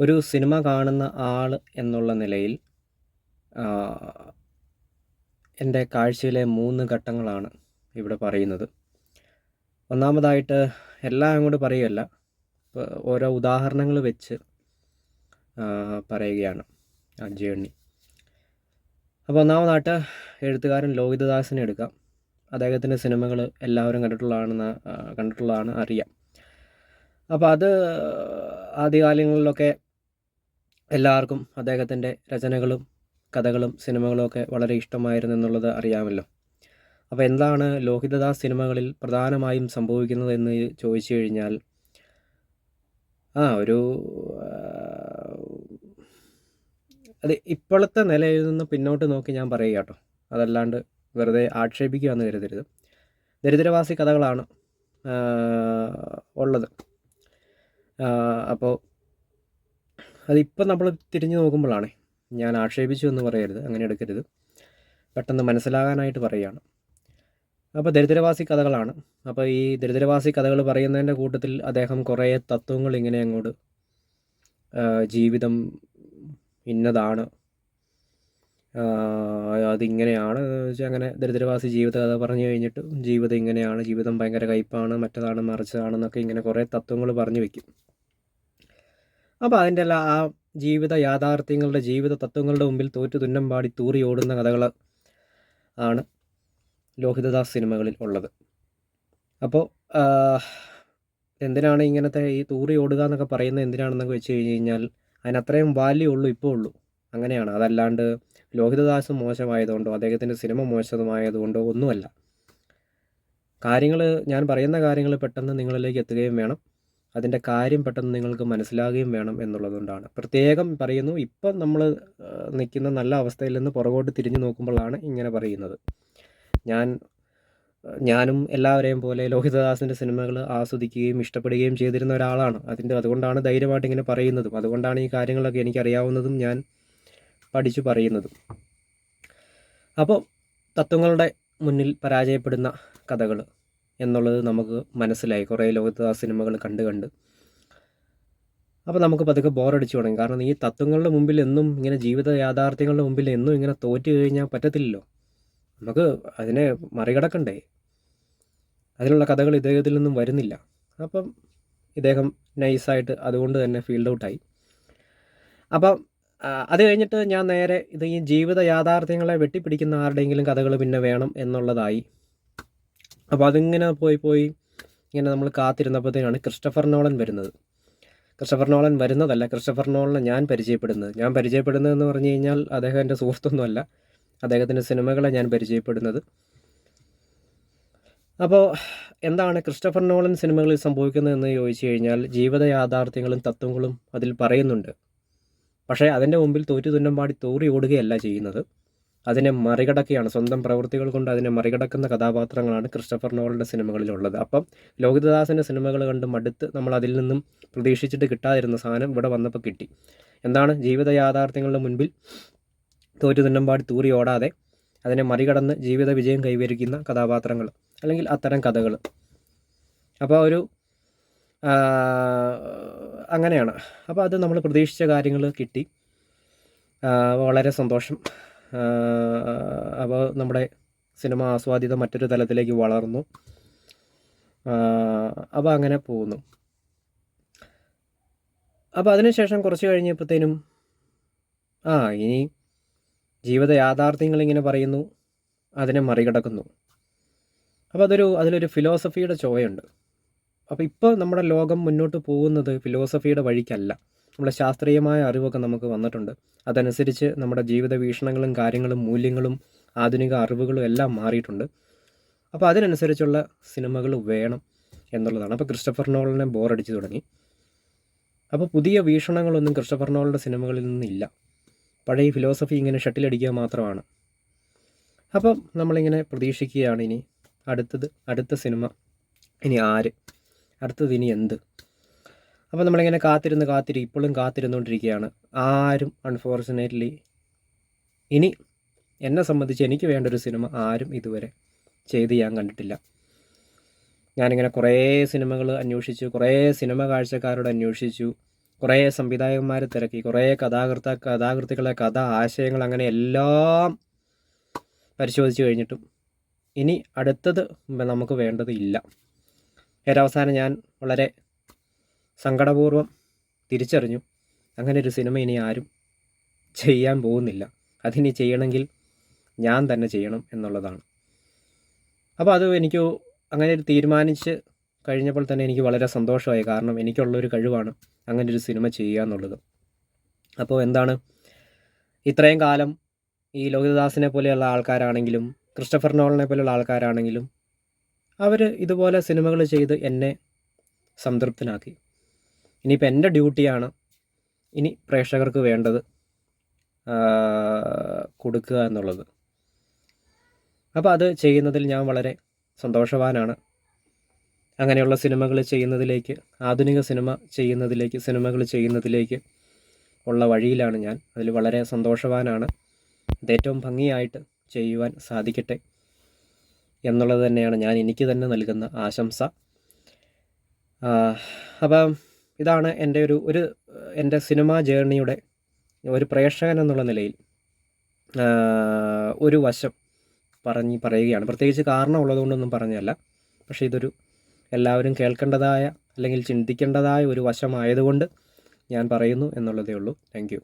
ഒരു സിനിമ കാണുന്ന ആൾ എന്നുള്ള നിലയിൽ എന്റെ കാഴ്ചയിലെ മൂന്ന് ഘട്ടങ്ങളാണ് ഇവിടെ പറയുന്നത്. ഒന്നാമതായിട്ട് എല്ലാം അങ്ങോട്ട് പറയുകയല്ല ഓരോ ഉദാഹരണങ്ങൾ വെച്ച് പറയുകയാണ് ആ ജേണി. അപ്പോൾ ഒന്നാമതായിട്ട് എഴുത്തുകാരൻ ലോഹിതദാസിനെ എടുക്കാം. അദ്ദേഹത്തിന്റെ സിനിമകൾ എല്ലാവരും കണ്ടിട്ടുള്ളതാണെന്ന് കണ്ടിട്ടുള്ളതാണ് അറിയാം. അപ്പോൾ അത് ആദ്യകാലങ്ങളിലൊക്കെ എല്ലാവർക്കും അദ്ദേഹത്തിന്റെ രചനകളും കഥകളും സിനിമകളും ഒക്കെ വളരെ ഇഷ്ടമായിരുന്നു എന്നുള്ളത് അറിയാമല്ലോ. അപ്പോൾ എന്താണ് ലോഹിതദാസ് സിനിമകളിൽ പ്രധാനമായും സംഭവിക്കുന്നത് എന്ന് ചോദിച്ചു കഴിഞ്ഞാൽ ആ ഒരു അത് ഇപ്പോഴത്തെ നിലയിൽ നിന്ന് പിന്നോട്ട് നോക്കി ഞാൻ പറയുക കേട്ടോ. അതല്ലാണ്ട് വെറുതെ ആക്ഷേപിക്കുകയെന്ന് കരുതരുത്. ദരിദ്രവാസി കഥകളാണ് ഉള്ളത്. അപ്പോൾ അതിപ്പം നമ്മൾ തിരിഞ്ഞു നോക്കുമ്പോഴാണ് ഞാൻ ആക്ഷേപിച്ചു എന്ന് പറയരുത് അങ്ങനെ എടുക്കരുത്. പെട്ടെന്ന് മനസ്സിലാകാനായിട്ട് പറയുകയാണ്. അപ്പോൾ ദരിദ്രവാസി കഥകളാണ്. അപ്പോൾ ഈ ദരിദ്രവാസി കഥകൾ പറയുന്നതിന്റെ കൂട്ടത്തിൽ അദ്ദേഹം കുറേ തത്വങ്ങൾ ഇങ്ങനെ അങ്ങോട്ട് ജീവിതം ഇന്നതാണ് അതിങ്ങനെയാണ് വെച്ചാൽ അങ്ങനെ ദരിദ്രവാസി ജീവിത കഥ പറഞ്ഞു കഴിഞ്ഞിട്ട് ജീവിതം ഇങ്ങനെയാണ് ജീവിതം ഭയങ്കര കയ്പാണ് മറ്റതാണ് മറിച്ചതാണെന്നൊക്കെ ഇങ്ങനെ കുറേ തത്വങ്ങൾ പറഞ്ഞു വെക്കും. അപ്പോൾ അതിന്റെ എല്ലാം ആ ജീവിത യാഥാർത്ഥ്യങ്ങളുടെ ജീവിത തത്വങ്ങളുടെ മുമ്പിൽ തോറ്റു തുന്നം പാടി തൂറി ഓടുന്ന കഥകൾ ആണ് ലോഹിതദാസ് സിനിമകളിൽ ഉള്ളത്. അപ്പോൾ എന്തിനാണ് ഇങ്ങനത്തെ ഈ തൂറി ഓടുക എന്നൊക്കെ പറയുന്നത് എന്തിനാണെന്നൊക്കെ വെച്ച് കഴിഞ്ഞ് കഴിഞ്ഞാൽ അതിനത്രയും വാല്യൂ ഉള്ളൂ ഇപ്പോൾ ഉള്ളൂ. അങ്ങനെയാണ്. അതല്ലാണ്ട് ലോഹിതദാസ് മോശമായതുകൊണ്ടോ അദ്ദേഹത്തിന്റെ സിനിമ മോശമായതുകൊണ്ടോ ഒന്നുമല്ല. കാര്യങ്ങൾ ഞാൻ പറയുന്ന കാര്യങ്ങൾ പെട്ടെന്ന് നിങ്ങളിലേക്ക് എത്തുകയും വേണം. അതിന്റെ കാര്യം പെട്ടെന്ന് നിങ്ങൾക്ക് മനസ്സിലാകുകയും വേണം എന്നുള്ളതുകൊണ്ടാണ്. പ്രത്യേകം പറയുന്നു ഇപ്പം നമ്മൾ നിൽക്കുന്ന നല്ല അവസ്ഥയിൽ നിന്ന് പുറകോട്ട് തിരിഞ്ഞു നോക്കുമ്പോഴാണ് ഇങ്ങനെ പറയുന്നത്. ഞാൻ ഞാനും എല്ലാവരെയും പോലെ ലോഹിതദാസിന്റെ സിനിമകൾ ആസ്വദിക്കുകയും ഇഷ്ടപ്പെടുകയും ചെയ്തിരുന്ന ഒരാളാണ്. അതിന്റെ അതുകൊണ്ടാണ് ധൈര്യമായിട്ട് ഇങ്ങനെ പറയുന്നതും. അതുകൊണ്ടാണ് ഈ കാര്യങ്ങളൊക്കെ എനിക്കറിയാവുന്നതും ഞാൻ പഠിച്ചു പറയുന്നതും. അപ്പോൾ തത്വങ്ങളുടെ മുന്നിൽ പരാജയപ്പെടുന്ന കഥകൾ. എന്നുള്ളത് നമുക്ക് മനസ്സിലായി. കുറേ ലോകത്ത് ആ സിനിമകൾ കണ്ട് കണ്ട്. അപ്പോൾ നമുക്ക് പതുക്കെ ബോറടിച്ചു തുടങ്ങി. കാരണം ഈ തത്വങ്ങളുടെ മുമ്പിൽ എന്നും ഇങ്ങനെ ജീവിത യാഥാർത്ഥ്യങ്ങളുടെ മുമ്പിൽ എന്നും ഇങ്ങനെ തോറ്റു കഴിഞ്ഞാൽ പറ്റത്തില്ലല്ലോ. നമുക്ക് അതിനെ മറികടക്കണ്ടേ? അതിനുള്ള കഥകൾ ഇദ്ദേഹത്തിൽ നിന്നും വരുന്നില്ല. അപ്പം ഇദ്ദേഹം നൈസായിട്ട് അതുകൊണ്ട് തന്നെ ഫീൽഡ് ഔട്ടായി. അപ്പം അത് കഴിഞ്ഞിട്ട് ഞാൻ നേരെ ഇത് ഈ ജീവിത യാഥാർത്ഥ്യങ്ങളെ വെട്ടിപ്പിടിക്കുന്ന ആരുടെയെങ്കിലും കഥകൾ പിന്നെ വേണം എന്നുള്ളതായി അപ്പോൾ അതിങ്ങനെ പോയി പോയി ഇങ്ങനെ നമ്മൾ കാത്തിരുന്നപ്പോഴത്തേനാണ് ക്രിസ്റ്റഫർ നോളൻ വരുന്നത്. ക്രിസ്റ്റഫർ നോളൻ വരുന്നതല്ല ക്രിസ്റ്റഫർ നോളനെ ഞാൻ പരിചയപ്പെടുന്നത്. ഞാൻ പരിചയപ്പെടുന്നതെന്ന് പറഞ്ഞു കഴിഞ്ഞാൽ അദ്ദേഹം എന്റെ സുഹൃത്തൊന്നുമല്ല. അദ്ദേഹത്തിന്റെ സിനിമകളെ ഞാൻ പരിചയപ്പെടുന്നത്. അപ്പോൾ എന്താണ് ക്രിസ്റ്റഫർ നോളൻ സിനിമകളിൽ സംഭവിക്കുന്നതെന്ന് ചോദിച്ചു കഴിഞ്ഞാൽ ജീവിത യാഥാർത്ഥ്യങ്ങളും തത്വങ്ങളും അതിൽ പറയുന്നുണ്ട്. പക്ഷേ അതിന്റെ മുമ്പിൽ തോറ്റു തുന്നം പാടി തോറി ഓടുകയല്ല ചെയ്യുന്നത്. അതിനെ മറികടക്കുകയാണ്. സ്വന്തം പ്രവൃത്തികൾ കൊണ്ട് അതിനെ മറികടക്കുന്ന കഥാപാത്രങ്ങളാണ് ക്രിസ്റ്റഫർ നോളിന്റെ സിനിമകളിലുള്ളത്. അപ്പം ലോഹിതദാസിന്റെ സിനിമകൾ കണ്ട് മടുത്ത് നമ്മൾ അതിൽ നിന്നും പ്രതീക്ഷിച്ചിട്ട് കിട്ടാതിരുന്ന സാധനം ഇവിടെ വന്നപ്പോൾ കിട്ടി. എന്താണ്? ജീവിത യാഥാർത്ഥ്യങ്ങളുടെ മുൻപിൽ തോറ്റു തുന്നമ്പാടി തൂറി ഓടാതെ അതിനെ മറികടന്ന് ജീവിത വിജയം കൈവരിക്കുന്ന കഥാപാത്രങ്ങൾ അല്ലെങ്കിൽ അത്തരം കഥകൾ. അപ്പോൾ ഒരു അങ്ങനെയാണ്. അപ്പോൾ അത് നമ്മൾ പ്രതീക്ഷിച്ച കാര്യങ്ങൾ കിട്ടി. വളരെ സന്തോഷം. അപ്പോൾ നമ്മുടെ സിനിമ ആസ്വാദിത മറ്റൊരു തലത്തിലേക്ക് വളർന്നു. അവ അങ്ങനെ പോകുന്നു. അപ്പോൾ അതിനുശേഷം കുറച്ച് കഴിഞ്ഞപ്പോഴത്തേനും ആ ഇനി ജീവിത യാഥാർത്ഥ്യങ്ങൾ ഇങ്ങനെ പറയുന്നു അതിനെ മറികടക്കുന്നു. അപ്പോൾ അതൊരു അതിലൊരു ഫിലോസഫിയുടെ ചോയുണ്ട് അപ്പോൾ ഇപ്പോൾ നമ്മുടെ ലോകം മുന്നോട്ട് പോകുന്നത് ഫിലോസഫിയുടെ വഴിക്കല്ല. നമ്മുടെ ശാസ്ത്രീയമായ അറിവൊക്കെ നമുക്ക് വന്നിട്ടുണ്ട്. അതനുസരിച്ച് നമ്മുടെ ജീവിത വീക്ഷണങ്ങളും കാര്യങ്ങളും മൂല്യങ്ങളും ആധുനിക അറിവുകളും എല്ലാം മാറിയിട്ടുണ്ട്. അപ്പോൾ അതിനനുസരിച്ചുള്ള സിനിമകൾ വേണം എന്നുള്ളതാണ്. അപ്പോൾ ക്രിസ്റ്റഫർ നോളിനെ ബോറടിച്ച് തുടങ്ങി. അപ്പോൾ പുതിയ വീക്ഷണങ്ങളൊന്നും ക്രിസ്റ്റഫർ നോളിന്റെ സിനിമകളിൽ നിന്നില്ല. പഴയ ഫിലോസഫി ഇങ്ങനെ ഷട്ടിലടിക്കുക മാത്രമാണ്. അപ്പം നമ്മളിങ്ങനെ പ്രതീക്ഷിക്കുകയാണ് ഇനി അടുത്തത് അടുത്ത സിനിമ ഇനി ആര്? അടുത്തത് ഇനി എന്ത്? അപ്പോൾ നമ്മളിങ്ങനെ കാത്തിരുന്ന് കാത്തിരി ഇപ്പോഴും കാത്തിരുന്നുകൊണ്ടിരിക്കുകയാണ് ആരും അൺഫോർച്ചുനേറ്റ്ലി ഇനി എന്നെ സംബന്ധിച്ച് എനിക്ക് വേണ്ട ഒരു സിനിമ ആരും ഇതുവരെ ചെയ്ത് ഞാൻ കണ്ടിട്ടില്ല. ഞാനിങ്ങനെ കുറേ സിനിമകൾ അന്വേഷിച്ചു കുറേ സിനിമ കാഴ്ചക്കാരോട് അന്വേഷിച്ചു കുറേ സംവിധായകന്മാരെ തിരക്കി കുറേ കഥാകൃത്ത കഥാകൃത്തുക്കളെ കഥ ആശയങ്ങൾ അങ്ങനെ എല്ലാം പരിശോധിച്ച് കഴിഞ്ഞിട്ടും ഇനി അടുത്തത് നമുക്ക് വേണ്ടത് ഇല്ല. ഏറ്റവും ഞാൻ വളരെ സങ്കടപൂർവം തിരിച്ചറിഞ്ഞു. അങ്ങനെ ഒരു സിനിമ ഇനി ആരും ചെയ്യാൻ പോകുന്നില്ല. അതിനി ചെയ്യണമെങ്കിൽ ഞാൻ തന്നെ ചെയ്യണം എന്നുള്ളതാണ്. അപ്പോൾ അത് എനിക്ക് അങ്ങനെ ഒരു തീരുമാനിച്ച് കഴിഞ്ഞപ്പോൾ തന്നെ എനിക്ക് വളരെ സന്തോഷമായി. കാരണം എനിക്കുള്ളൊരു കഴിവാണ് അങ്ങനെ ഒരു സിനിമ ചെയ്യുക എന്നുള്ളത്. അപ്പോൾ എന്താണ്? ഇത്രയും കാലം ഈ ലോഹിതദാസിനെ പോലെയുള്ള ആൾക്കാരാണെങ്കിലും ക്രിസ്റ്റഫർ നോളിനെ പോലെയുള്ള ആൾക്കാരാണെങ്കിലും അവർ ഇതുപോലെ സിനിമകൾ ചെയ്ത് എന്നെ സംതൃപ്തനാക്കി. ഇനിയിപ്പോൾ എന്റെ ഡ്യൂട്ടിയാണ് ഇനി പ്രേക്ഷകർക്ക് വേണ്ടത് കൊടുക്കുക എന്നുള്ളത്. അപ്പോൾ അത് ചെയ്യുന്നതിൽ ഞാൻ വളരെ സന്തോഷവാനാണ്. അങ്ങനെയുള്ള സിനിമകൾ ചെയ്യുന്നതിലേക്ക് ആധുനിക സിനിമ ചെയ്യുന്നതിലേക്ക് സിനിമകൾ ചെയ്യുന്നതിലേക്ക് ഉള്ള വഴിയിലാണ് ഞാൻ. അതിൽ വളരെ സന്തോഷവാനാണ്. അത് ഏറ്റവും ഭംഗിയായിട്ട് ചെയ്യുവാൻ സാധിക്കട്ടെ എന്നുള്ളത് തന്നെയാണ് ഞാൻ എനിക്ക് തന്നെ നൽകുന്ന ആശംസ. അപ്പം ഇതാണ് എന്റെ ഒരു ഒരു എന്റെ സിനിമാ ജേർണിയുടെ ഒരു പ്രേക്ഷകൻ എന്നുള്ള നിലയിൽ ഒരു വശം പറഞ്ഞ് പറയുകയാണ്. പ്രത്യേകിച്ച് കാരണം ഉള്ളതുകൊണ്ടൊന്നും പറഞ്ഞല്ല പക്ഷേ ഇതൊരു എല്ലാവരും കേൾക്കേണ്ടതായ അല്ലെങ്കിൽ ചിന്തിക്കേണ്ടതായ ഒരു വശമായതുകൊണ്ട് ഞാൻ പറയുന്നു എന്നുള്ളതേ ഉള്ളൂ. താങ്ക്